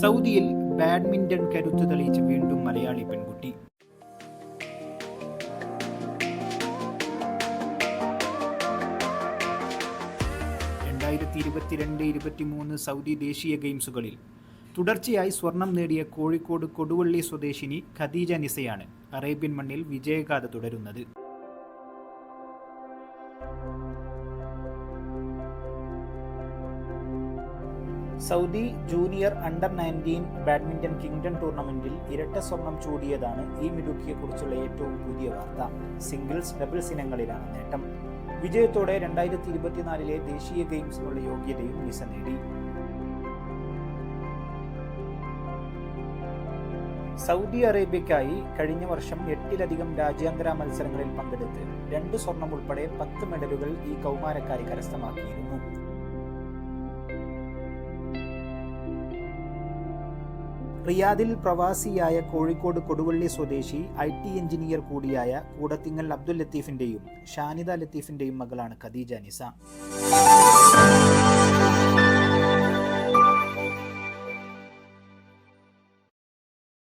സൗദിയിൽ ബാഡ്മിന്റൺ കരുത്തു തെളിയിച്ച് വീണ്ടും മലയാളി പെൺകുട്ടി. രണ്ടായിരത്തി ഇരുപത്തിരണ്ട് ഇരുപത്തിമൂന്ന് സൗദി ദേശീയ ഗെയിംസുകളിൽ തുടർച്ചയായി സ്വർണം നേടിയ കോഴിക്കോട് കൊടുവള്ളി സ്വദേശിനി ഖദീജ നിസയാണ് അറേബ്യൻ മണ്ണിൽ വിജയഗാഥ തുടരുന്നത്. Saudi junior under nineteen badminton kingdom ടൂർണമെന്റിൽ ഇരട്ട സ്വർണം ചൂടിയതാണ് ഈ മിടുക്കിയെക്കുറിച്ചുള്ള ഏറ്റവും പുതിയ വാർത്ത. സിംഗിൾസ് ഡബിൾസ് ഇനങ്ങളിലാണ് നേട്ടം. വിജയത്തോടെ രണ്ടായിരത്തി ഇരുപത്തിനാലിലെ ദേശീയ ഗെയിംസിനുള്ള യോഗ്യതയും വിസ നേടി. സൗദി അറേബ്യയ്ക്കായി കഴിഞ്ഞ വർഷം എട്ടിലധികം രാജ്യാന്തര മത്സരങ്ങളിൽ പങ്കെടുത്ത് രണ്ട് സ്വർണം ഉൾപ്പെടെ പത്ത് മെഡലുകൾ ഈ കൗമാരക്കാരി കരസ്ഥമാക്കിയിരുന്നു. റിയാദിൽ പ്രവാസിയായ കോഴിക്കോട് കൊടുവള്ളി സ്വദേശി ഐ ടി എഞ്ചിനീയർ കൂടിയായ കൂടത്തിങ്ങൽ അബ്ദുൽ ലത്തീഫിന്റെയും ഷാനിദ ലത്തീഫിന്റെയും മകളാണ് ഖദീജ നിസ.